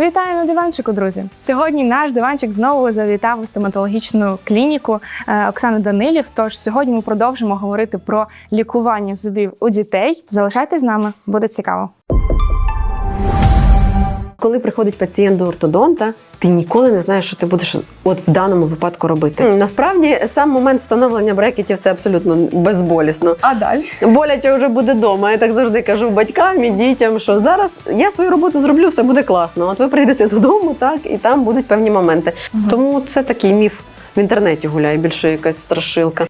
Вітаю на диванчику, друзі! Сьогодні наш диванчик знову завітав у стоматологічну клініку е, Оксани Данилів. Тож сьогодні ми продовжимо говорити про лікування зубів у дітей. Залишайтесь з нами, буде цікаво. Коли приходить пацієнт до ортодонта, ти ніколи не знаєш, що ти будеш от в даному випадку робити. Насправді сам момент встановлення брекетів це абсолютно безболісно. А далі Боляче вже буде вдома. Я так завжди кажу батькам і дітям, що зараз я свою роботу зроблю, все буде класно. От ви прийдете додому, так і там будуть певні моменти. Тому це такий міф в інтернеті гуляє, більше якась страшилка.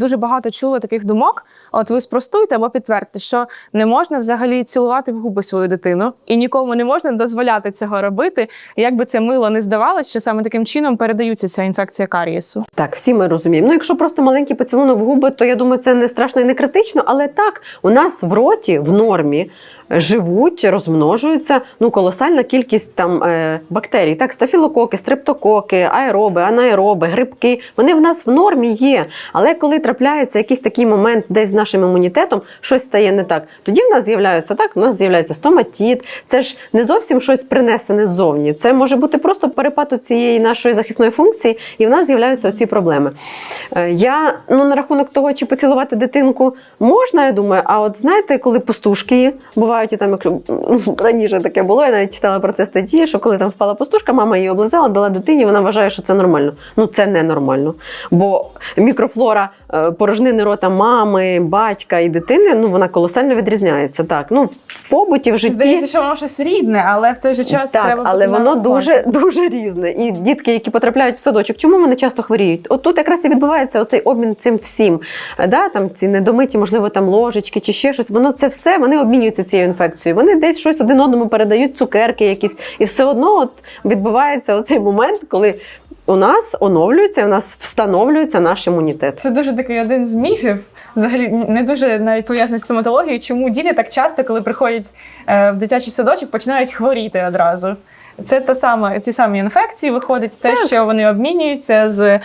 Дуже багато чули таких думок. От ви спростуйте або підтвердьте, що не можна взагалі цілувати в губи свою дитину, і нікому не можна дозволяти цього робити. Як би це мило не здавалось, що саме таким чином передаються ця інфекція карієсу. Так, всі ми розуміємо. Ну, якщо просто маленький поцілунок в губи, то я думаю, це не страшно і не критично. Але так, у нас в роті в нормі живуть, розмножуються ну колосальна кількість там е, бактерій. Так, стафілококи, стрептококи, аероби, анаероби, грибки. Вони в нас в нормі є. Але коли трапляється якийсь такий момент, десь з нашим імунітетом щось стає не так, тоді в нас з'являються так. У нас з'являється стоматіт. Це ж не зовсім щось принесене ззовні. Це може бути просто перепад цієї нашої захисної функції, і в нас з'являються оці проблеми. Е, Я ну на рахунок того, чи поцілувати дитинку можна, я думаю. А от знаєте, коли пустушки є, бувають і там, якщо раніше таке було, я навіть читала про це статті, що коли там впала пустушка, мама її облизала, дала дитині, вона вважає, що це нормально. Ну це не нормально. Бо мікрофлора порожнини рота мами, батька і дитини, ну вона колосально відрізняється. Так, ну в побуті в житті. Здається, що воно щось рідне, але в той же час Так, треба але воно дуже дуже різне. І дітки, які потрапляють в садочок, чому вони часто хворіють? От тут якраз і відбувається оцей обмін цим всім. Е, Да, там ці недомиті, можливо, там ложечки чи ще щось. Воно це все вони обмінюються цією інфекцією. Вони десь щось один одному передають, цукерки якісь, і все одно от відбувається оцей момент, коли у нас оновлюється, у нас встановлюється наш імунітет. Це дуже такий один з міфів, взагалі не дуже навіть пов'язаний з стоматологією, чому діти так часто, коли приходять е, в дитячий садочок, починають хворіти одразу. Це та сама, ці самі інфекції виходить, те, що вони обмінюються з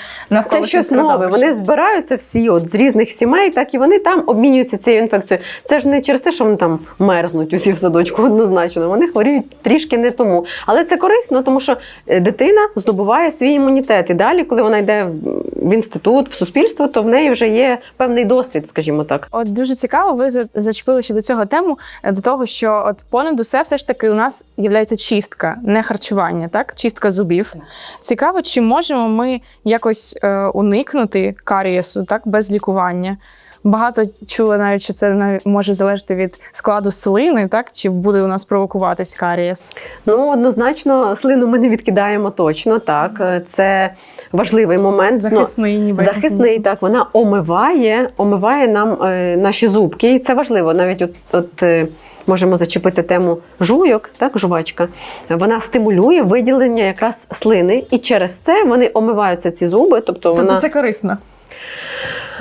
Це щось нове. Вони збираються всі от з різних сімей, так і вони там обмінюються цією інфекцією. Це ж не через те, що вони там мерзнуть усі в садочку, однозначно. Вони хворіють трішки не тому. Але це корисно, тому що е, дитина здобуває свій імунітет. І далі, коли вона йде в- в інститут, в суспільство, то в неї вже є певний досвід, скажімо так. От дуже цікаво, ви зачепили ще до цього тему, е, до того, що от понад усе все ж таки у нас є чистка, не харчування, так? Чистка зубів. Цікаво, чи можемо ми якось е, уникнути карієсу, так, без лікування. Багато чули навіть, що це може залежати від складу слини, так? Чи буде у нас провокуватись карієс? Ну, однозначно, слину ми не відкидаємо точно. Так, Е, це важливий момент. Захисний, ніби. Захисний, так, вона омиває, омиває нам е, наші зубки. І це важливо. Навіть от, от е, можемо зачепити тему жуйок, так, жувачка. Вона стимулює виділення якраз слини, і через це вони омиваються ці зуби. Тобто, Тобто вона це корисно.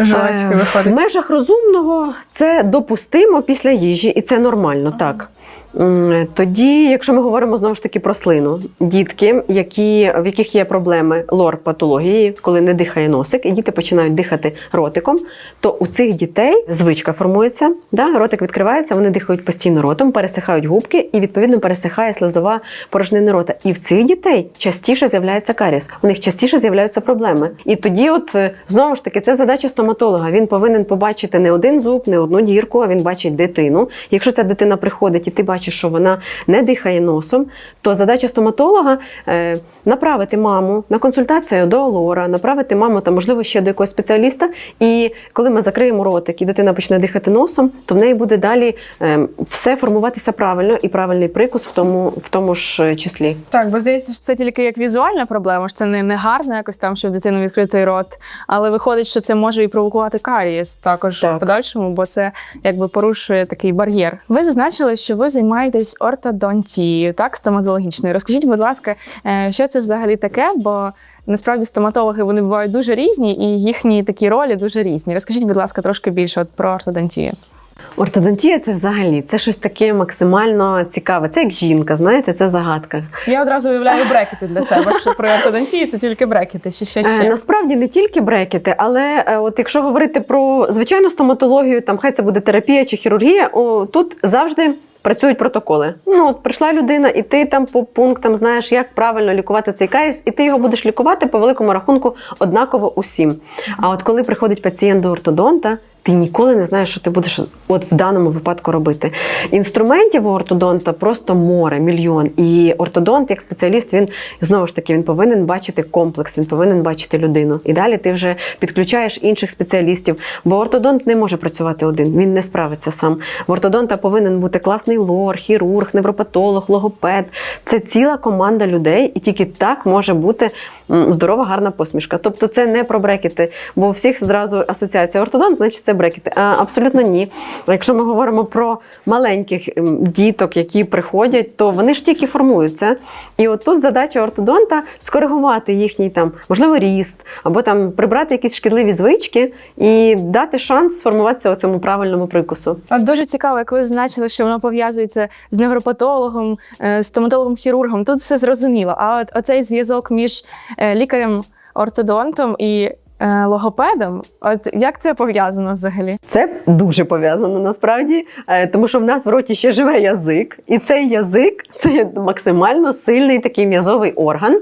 Жувачки Е, виходить. В межах розумного це допустимо після їжі, і це нормально, так. Тоді, якщо ми говоримо знову ж таки про слину, дітки, які, в яких є проблеми лор-патології, коли не дихає носик, і діти починають дихати ротиком, то у цих дітей звичка формується, да? ротик відкривається, вони дихають постійно ротом, пересихають губки, і відповідно пересихає слизова порожнина рота. І в цих дітей частіше з'являється каріс, у них частіше з'являються проблеми. І тоді, от е, знову ж таки, це задача стоматолога. Він повинен побачити не один зуб, не одну дірку, а він бачить дитину. Якщо ця дитина приходить і ти бачиш, що вона не дихає носом, то задача стоматолога е, направити маму на консультацію до лора, направити маму там, можливо, ще до якогось спеціаліста. І коли ми закриємо ротик і дитина почне дихати носом, то в неї буде далі е, все формуватися правильно і правильний прикус в тому, в тому ж е, числі. Так, бо здається, що це тільки як візуальна проблема, що це не, не гарно якось там, що в дитини відкритий рот. Але виходить, що це може і провокувати карієс також Так. в подальшому, бо це якби порушує такий бар'єр. Ви зазначили, що ви займаєтесь ортодонтією, так, стоматологічною. Розкажіть, будь ласка, е, що це взагалі таке? Бо насправді стоматологи вони бувають дуже різні, і їхні такі ролі дуже різні. Розкажіть, будь ласка, трошки більше от про ортодонтію. Ортодонтія це взагалі це щось таке максимально цікаве. Це як жінка, знаєте, це загадка. Я одразу уявляю брекети для себе. Якщо про ортодонтію, це тільки брекети, чи ще Е, ще. Насправді не тільки брекети, але е, от якщо говорити про звичайну стоматологію, там хай це буде терапія чи хірургія, о, тут завжди працюють протоколи. Ну, от прийшла людина, і ти там по пунктам знаєш, як правильно лікувати цей каріс, і ти його будеш лікувати по великому рахунку однаково усім. А от коли приходить пацієнт до ортодонта, ти ніколи не знаєш, що ти будеш от в даному випадку робити. Інструментів у ортодонта просто море, мільйон. І ортодонт, як спеціаліст, він знову ж таки він повинен бачити комплекс, він повинен бачити людину. І далі ти вже підключаєш інших спеціалістів. Бо ортодонт не може працювати один, він не справиться сам. В ортодонта повинен бути класний лор, хірург, невропатолог, логопед. Це ціла команда людей, і тільки так може бути здорова, гарна посмішка. Тобто це не про брекети, бо у всіх зразу асоціація ортодонт, значить це брекети. А, абсолютно ні. Якщо ми говоримо про маленьких діток, які приходять, то вони ж тільки формуються. І от тут задача ортодонта скоригувати їхній там, можливо, ріст, або там прибрати якісь шкідливі звички і дати шанс сформуватися у цьому правильному прикусу. От дуже цікаво, як ви зазначили, що воно пов'язується з невропатологом, е, стоматологом, хірургом. Тут все зрозуміло. А от оцей зв'язок між е, лікарем-ортодонтом і е, логопедом, от як це пов'язано взагалі? Це дуже пов'язано насправді, е, тому що в нас в роті ще живе язик, і цей язик це максимально сильний такий м'язовий орган,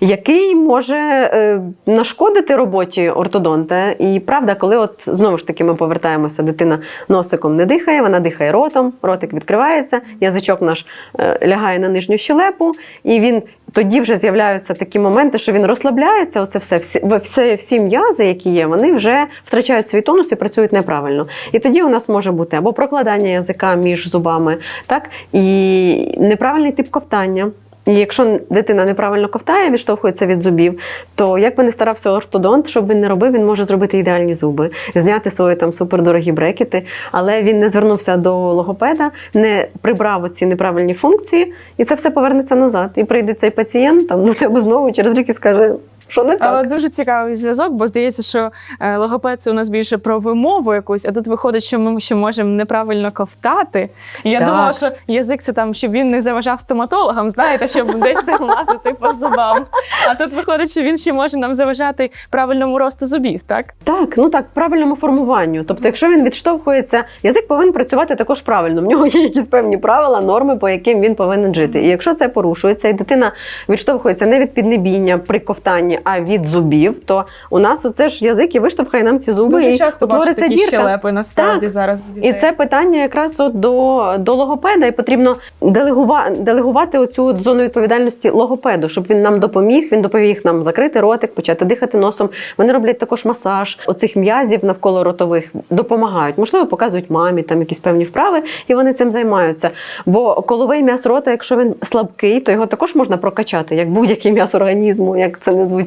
який може е, нашкодити роботі ортодонта. І правда, коли от знову ж таки ми повертаємося, дитина носиком не дихає, вона дихає ротом, ротик відкривається, язичок наш е, лягає на нижню щелепу, і він тоді вже з'являються такі моменти, що він розслабляється. Оце все, всі, все, всі м'язи, які є, вони вже втрачають свій тонус і працюють неправильно. І тоді у нас може бути або прокладання язика між зубами, так і неправильний тип ковтання. І якщо дитина неправильно ковтає, відштовхується від зубів, то як би не старався ортодонт, щоб він не робив, він може зробити ідеальні зуби, зняти свої там супердорогі брекети, але він не звернувся до логопеда, не прибрав оці неправильні функції, і це все повернеться назад. І прийде цей пацієнт там до тебе знову через рік і скаже, що не так. Але дуже цікавий зв'язок, бо здається, що е, логопед це у нас більше про вимову якусь, а тут виходить, що ми ще можемо неправильно ковтати. І я Так. думала, що язик це там, щоб він не заважав стоматологам, знаєте, щоб десь не лазити по зубам. А тут виходить, що він ще може нам заважати правильному росту зубів, так? Так, ну так, правильному формуванню. Тобто, якщо він відштовхується, язик повинен працювати також правильно. В нього є якісь певні правила, норми, по яким він повинен жити. І якщо це порушується, і дитина відштовхується не від піднебіння при ковтанні, а від зубів, то у нас оце ж язик і виштовхає нам ці зуби. Дуже і часто бачу такі дірка. щелепи насправді Так. зараз. у І це питання якраз от до, до логопеда, і потрібно делегува, делегувати оцю от зону відповідальності логопеду, щоб він нам допоміг. Він допоміг нам закрити ротик, почати дихати носом. Вони роблять також масаж оцих м'язів навколо ротових, допомагають. Можливо, показують мамі там якісь певні вправи, і вони цим займаються. Бо коловий м'яз рота, якщо він слабкий, то його також можна прокачати, як будь-який м'яз організму, як це не звучить.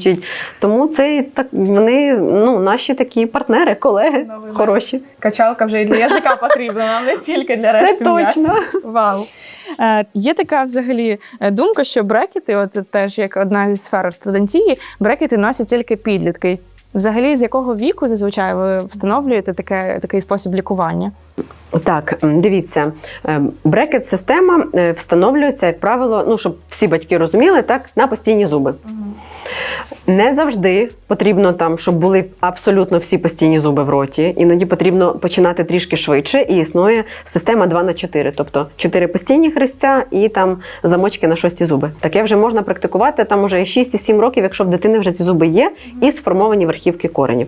Тому це так вони ну наші такі партнери, колеги Новий хороші. Качалка вже і для язика потрібна, нам не тільки для решти м'яс. точно. Вау. Е, є така взагалі е, думка, що брекети, от теж як одна зі сфер ортодонтії, брекети носять тільки підлітки. Взагалі, з якого віку зазвичай ви встановлюєте таке, такий спосіб лікування? Так, дивіться, брекет-система е, встановлюється, як правило, ну щоб всі батьки розуміли, так, на постійні зуби. Не завжди потрібно там, щоб були абсолютно всі постійні зуби в роті. Іноді потрібно починати трішки швидше, і існує система 2 на 4, тобто 4 постійні хрестя і там замочки на шості зуби. Таке вже можна практикувати там уже 6 і 7 років, якщо в дитини вже ці зуби є, і сформовані верхівки коренів.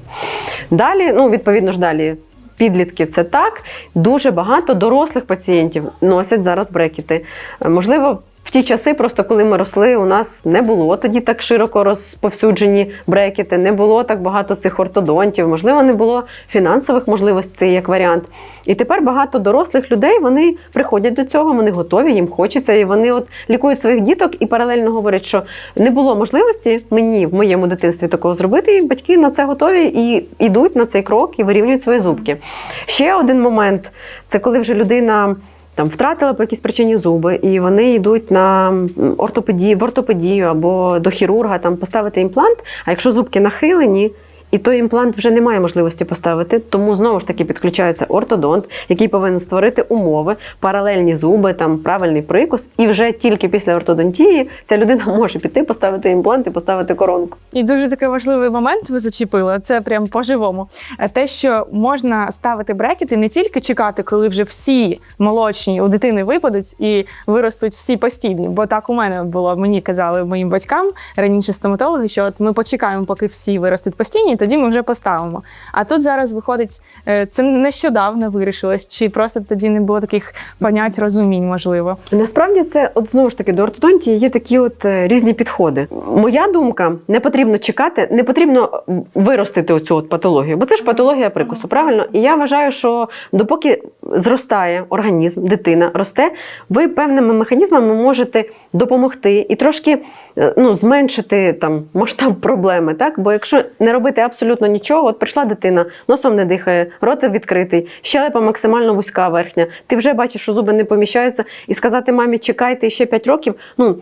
Далі, ну відповідно ж далі. Підлітки це так. Дуже багато дорослих пацієнтів носять зараз брекети. Е, Можливо, в ті часи, просто коли ми росли, у нас не було тоді так широко розповсюджені брекети, не було так багато цих ортодонтів, можливо, не було фінансових можливостей як варіант. І тепер багато дорослих людей вони приходять до цього, вони готові, їм хочеться, і вони от лікують своїх діток і паралельно говорять, що не було можливості мені в моєму дитинстві такого зробити. І батьки на це готові і йдуть на цей крок і вирівнюють свої зубки. Ще один момент це коли вже людина. Там втратила по якійсь причині зуби, і вони йдуть на ортопедію, в ортопедію або до хірурга там поставити імплант. А якщо зубки нахилені і той імплант вже не має можливості поставити. Тому знову ж таки підключається ортодонт, який повинен створити умови, паралельні зуби, там правильний прикус. І вже тільки після ортодонтії ця людина може піти, поставити імплант і поставити коронку. І дуже такий важливий момент ви зачепили. Це прям по-живому. Е, Те, що можна ставити брекети, не тільки чекати, коли вже всі молочні у дитини випадуть і виростуть всі постійні. Бо так у мене було. Мені казали моїм батькам раніше стоматологи, що от ми почекаємо, поки всі виростуть постійні, тоді ми вже поставимо. А тут зараз виходить, е, це нещодавно вирішилось, чи просто тоді не було таких понять розумінь, можливо. Насправді це от знову ж таки до ортодонтії є такі от е, різні підходи. Моя думка, не потрібно чекати, не потрібно виростити оцю от патологію, бо це ж патологія прикусу, правильно? І я вважаю, що допоки зростає організм, дитина росте, ви певними механізмами можете допомогти і трошки е, ну, зменшити там масштаб проблеми. Так? Бо якщо не робити абсолютно нічого, от прийшла дитина, носом не дихає, рот відкритий, щелепа максимально вузька верхня, ти вже бачиш, що зуби не поміщаються, і сказати мамі, чекайте ще 5 років. ну,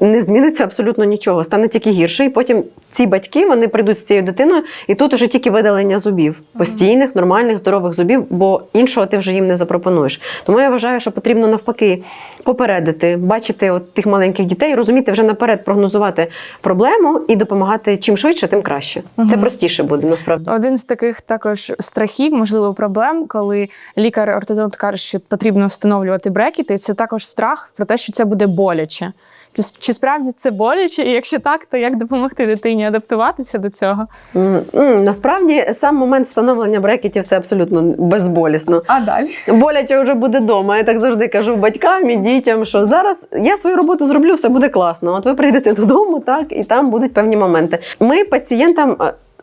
не зміниться абсолютно нічого, стане тільки гірше. І потім ці батьки вони прийдуть з цією дитиною, і тут уже тільки видалення зубів постійних, нормальних, здорових зубів, бо іншого ти вже їм не запропонуєш. Тому я вважаю, що потрібно навпаки попередити, бачити от тих маленьких дітей, розуміти вже наперед, прогнозувати проблему і допомагати чим швидше, тим краще. Це простіше буде насправді. Один з таких також страхів, можливо, проблем, коли лікар-ортодонт каже, що потрібно встановлювати брекети, це також страх про те, що це буде боляче. Чи, справді це боляче? І якщо так, то як допомогти дитині адаптуватися до цього? М, м, Насправді сам момент встановлення брекетів це абсолютно безболісно. А далі? Боляче вже буде вдома. Я так завжди кажу батькам і дітям, що зараз я свою роботу зроблю, все буде класно. От ви прийдете додому, так і там будуть певні моменти. Ми пацієнтам.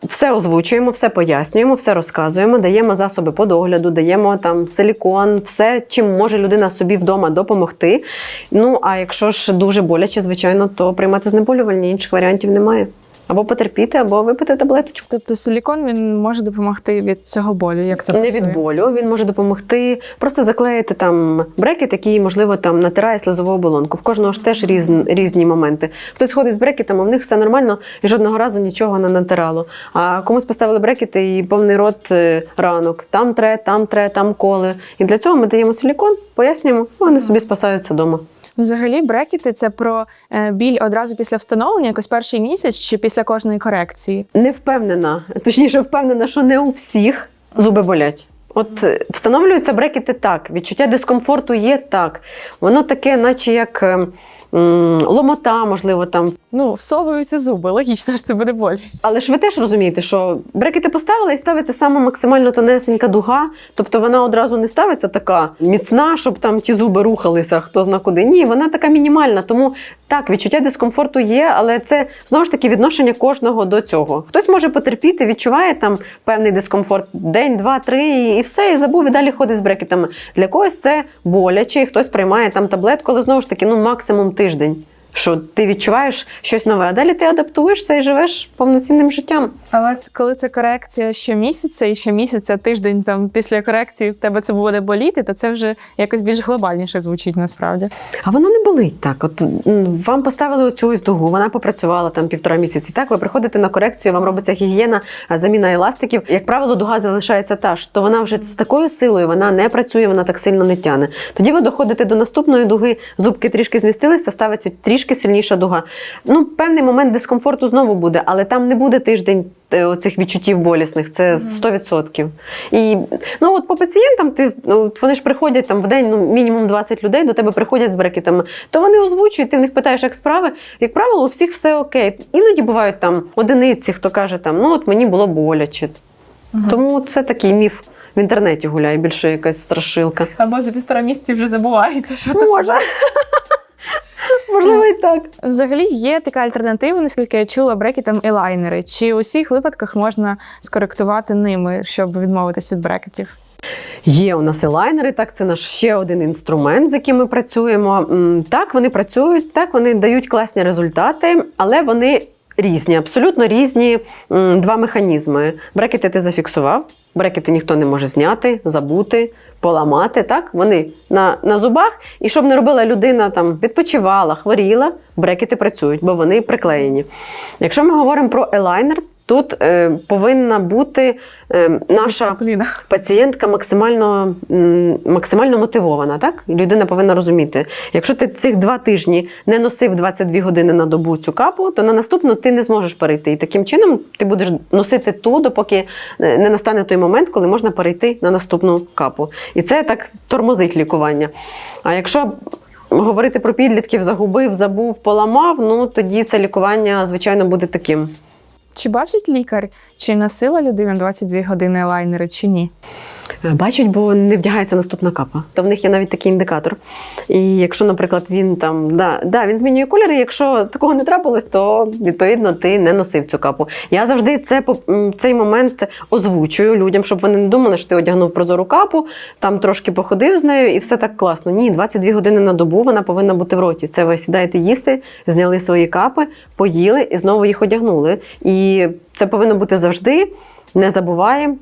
Все озвучуємо, все пояснюємо, все розказуємо, даємо засоби по догляду, даємо там силікон, все, чим може людина собі вдома допомогти. Ну а якщо ж дуже боляче, звичайно, то приймати знеболювальні інших варіантів немає. Або потерпіти, або випити таблеточку. Тобто силікон він може допомогти від цього болю. Як це не працює? від болю, він може допомогти просто заклеїти там брекет, який, можливо, там натирає слизову оболонку. В кожного ж теж різ, різні моменти. Хтось ходить з брекетом, а в них все нормально і жодного разу нічого не натирало. А комусь поставили брекети і повний рот е, ранок. Там тре, там тре, там коле. І для цього ми даємо силікон, пояснюємо, вони собі спасаються вдома. Взагалі, брекети це про е, біль одразу після встановлення, якось перший місяць чи після кожної корекції. Не впевнена, точніше, впевнена, що не у всіх зуби болять. От е, встановлюються брекети так, відчуття дискомфорту є так. Воно таке, наче як ем, ломота, можливо, там. Ну, всовуються зуби, логічно ж це буде боль. Але ж ви теж розумієте, що брекети поставили і ставиться саме максимально тонесенька дуга. Тобто вона одразу не ставиться така міцна, щоб там ті зуби рухалися, хто зна куди. Ні, вона така мінімальна. Тому так, відчуття дискомфорту є, але це знову ж таки відношення кожного до цього. Хтось може потерпіти, відчуває там певний дискомфорт день, два, три, і все, і забув і далі ходить з брекетами. Для когось це боляче, і хтось приймає там таблетку, але знову ж таки, ну максимум тиждень. Що ти відчуваєш щось нове, а далі ти адаптуєшся і живеш повноцінним життям. Але коли це корекція щомісяця і щомісяця, тиждень там після корекції в тебе це буде боліти, то це вже якось більш глобальніше звучить насправді. А воно не болить так. От вам поставили оцю ось дугу, вона попрацювала там півтора місяці. Так, ви приходите на корекцію, вам робиться гігієна, заміна еластиків. Як правило, дуга залишається та ж, то вона вже з такою силою вона не працює, вона так сильно не тяне. Тоді ви доходите до наступної дуги, зубки трішки змістилися, ставиться трішки сильніша дуга. Ну, певний момент дискомфорту знову буде, але там не буде тиждень е, оцих відчуттів болісних. Це 100%. І ну от по пацієнтам ти ну, от вони ж приходять там в день, ну мінімум 20 людей до тебе приходять з брекетами. То вони озвучують, ти в них питаєш, як справи. Як правило, у всіх все окей. Іноді бувають там одиниці, хто каже, там ну от мені було боляче. Тому це такий міф. В інтернеті гуляє більше якась страшилка. Або за півтора місяці вже забувається, що. Може. Можливо, і так. Взагалі є така альтернатива, наскільки я чула, брекетам елайнери. Чи у всіх випадках можна скоректувати ними, щоб відмовитись від брекетів? Є у нас елайнери, так це наш ще один інструмент, з яким ми працюємо. Так, вони працюють, так вони дають класні результати, але вони різні, абсолютно різні м, два механізми. Брекети ти зафіксував, брекети ніхто не може зняти, забути. Поламати, так? Вони на, на зубах, і щоб не робила людина там відпочивала, хворіла, брекети працюють, бо вони приклеєні. Якщо ми говоримо про елайнер, Тут е, повинна бути е, наша Дисципліна. пацієнтка максимально, м, максимально мотивована. Так? Людина повинна розуміти, якщо ти цих два тижні не носив 22 години на добу цю капу, то на наступну ти не зможеш перейти. І таким чином ти будеш носити ту, допоки е, не настане той момент, коли можна перейти на наступну капу. І це так тормозить лікування. А якщо говорити про підлітків, загубив, забув, поламав, ну тоді це лікування, звичайно, буде таким. Чи бачить лікар, чи носила людина 22 години лайнери, чи ні? Бачать, бо не вдягається наступна капа. То в них є навіть такий індикатор. І якщо, наприклад, він там да, да, він змінює колір, і якщо такого не трапилось, то відповідно ти не носив цю капу. Я завжди це цей момент озвучую людям, щоб вони не думали, що ти одягнув прозору капу, там трошки походив з нею, і все так класно. Ні, 22 години на добу вона повинна бути в роті. Це ви сідаєте їсти, зняли свої капи, поїли і знову їх одягнули. І це повинно бути завжди. Не забуваємо.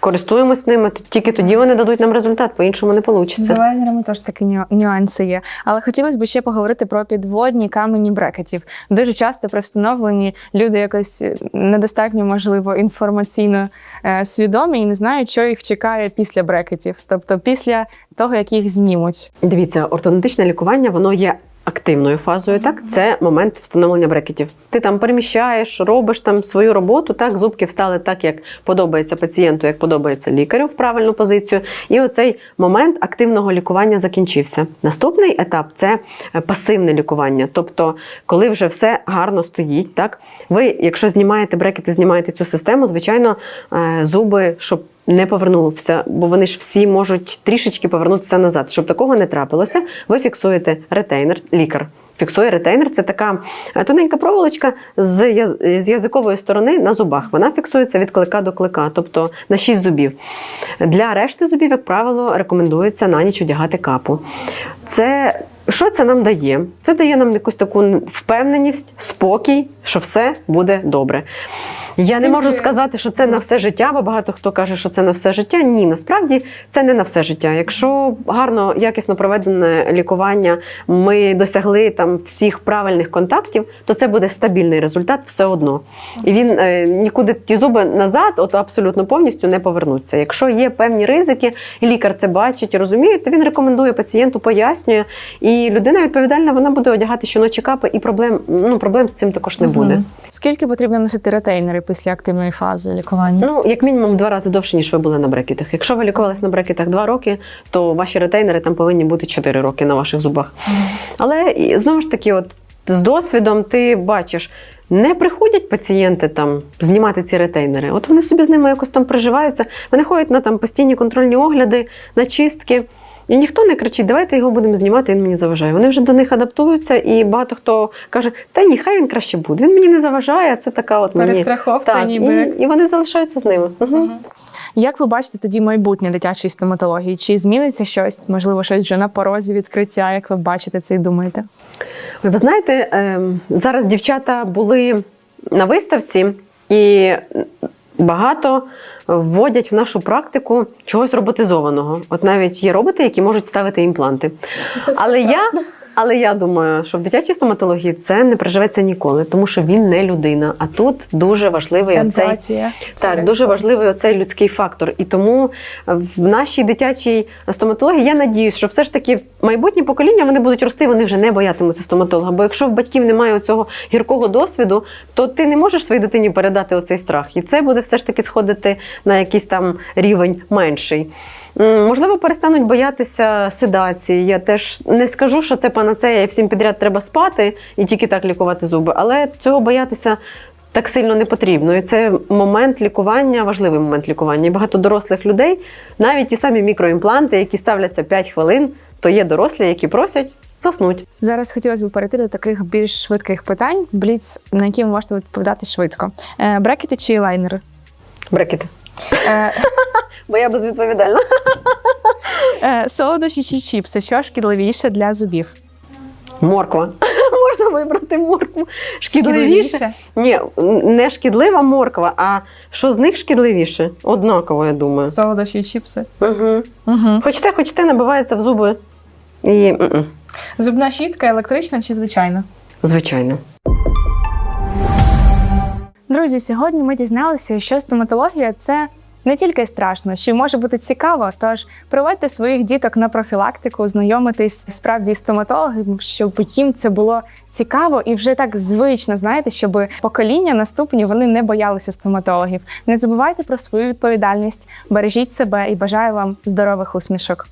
Користуємось ними, т- тільки тоді вони дадуть нам результат, по-іншому не З вийде. лайнерами теж такі ню- нюанси є. Але хотілося б ще поговорити про підводні камені брекетів. Дуже часто при встановленні люди якось е, недостатньо, можливо, інформаційно е, свідомі і не знають, що їх чекає після брекетів, тобто після того, як їх знімуть. Дивіться, ортодонтичне лікування воно є активною фазою. Так, це момент встановлення брекетів. Ти там переміщаєш, робиш там свою роботу. Так, зубки встали так, як подобається пацієнту, як подобається лікарю в правильну позицію. І оцей момент активного лікування закінчився. Наступний етап це е, пасивне лікування. Тобто, коли вже все гарно стоїть, так ви, якщо знімаєте брекети, знімаєте цю систему, звичайно, е, зуби, щоб не повернувся, бо вони ж всі можуть трішечки повернутися назад. Щоб такого не трапилося, ви фіксуєте ретейнер, лікар. Фіксує ретейнер. Це така е, тоненька проволочка з, з язикової сторони на зубах. Вона фіксується від клика до клика, тобто на 6 зубів. Для решти зубів, як правило, рекомендується на ніч одягати капу. Це що це нам дає? Це дає нам якусь таку впевненість, спокій, що все буде добре. Я не можу сказати, що це на все життя, бо багато хто каже, що це на все життя. Ні, насправді це не на все життя. Якщо гарно, якісно проведене лікування, ми досягли там всіх правильних контактів, то це буде стабільний результат все одно. І він е, нікуди ті зуби назад, от абсолютно повністю не повернуться. Якщо є певні ризики, і лікар це бачить і розуміє, то він рекомендує пацієнту, пояснює. І людина відповідальна, вона буде одягати щоночі капи, і проблем, ну, проблем з цим також не буде. Скільки потрібно носити ретейнери після активної фази лікування? Ну, як мінімум, два рази довше, ніж ви були на брекетах. Якщо ви лікувалися на брекетах два роки, то ваші ретейнери там повинні бути 4 роки на ваших зубах. Але знову ж таки, от з досвідом ти бачиш. Не приходять пацієнти там знімати ці ретейнери. От вони собі з ними якось там приживаються. Вони ходять на там постійні контрольні огляди, на чистки. І ніхто не кричить, давайте його будемо знімати, він мені заважає. Вони вже до них адаптуються, і багато хто каже, та ні, хай він краще буде. Він мені не заважає. Це така от мені. Перестраховка Так, ніби. і, і вони залишаються з ними. Угу. Як ви бачите тоді майбутнє дитячої стоматології? Чи зміниться щось? Можливо, щось вже на порозі відкриття, як ви бачите це і думаєте? Ви знаєте, ем, зараз дівчата були на виставці і багато вводять в нашу практику чогось роботизованого. От навіть є роботи, які можуть ставити імпланти. Але я, але я думаю, що в дитячій стоматології це не приживеться ніколи, тому що він не людина. А тут дуже важливий оцей так, дуже важливий оцей людський фактор. І тому в нашій дитячій стоматології я надіюсь, що все ж таки майбутні покоління вони будуть рости, вони вже не боятимуться стоматолога. Бо якщо в батьків немає цього гіркого досвіду, то ти не можеш своїй дитині передати оцей страх. І це буде все ж таки сходити на якийсь там рівень менший. Можливо, перестануть боятися седації. Я теж не скажу, що це панацея і всім підряд треба спати і тільки так лікувати зуби, але цього боятися так сильно не потрібно. І це момент лікування, важливий момент лікування. І багато дорослих людей, навіть ті самі мікроімпланти, які ставляться 5 хвилин, то є дорослі, які просять заснуть. Зараз хотілося б перейти до таких більш швидких питань, бліц, на які ви можете відповідати швидко. Е, брекети чи лайнери? Брекети. Бо я безвідповідальна. е, солодощі чи чіпси, що шкідливіше для зубів? Морква. Можна вибрати моркву. Шкідливіше. Шкідливіше? Ні, не шкідлива морква, а що з них шкідливіше? Однаково, я думаю. Солодощі чіпси. Угу. Угу. Хоч те, хоч те набивається в зуби. І м-м, Зубна щітка електрична чи звичайна? звичайно. Друзі, сьогодні ми дізналися, що стоматологія це не тільки страшно, що й може бути цікаво. Тож приводьте своїх діток на профілактику, знайомитись справді з стоматологом, щоб їм це було цікаво і вже так звично, знаєте, щоб покоління наступні вони не боялися стоматологів. Не забувайте про свою відповідальність, бережіть себе і бажаю вам здорових усмішок.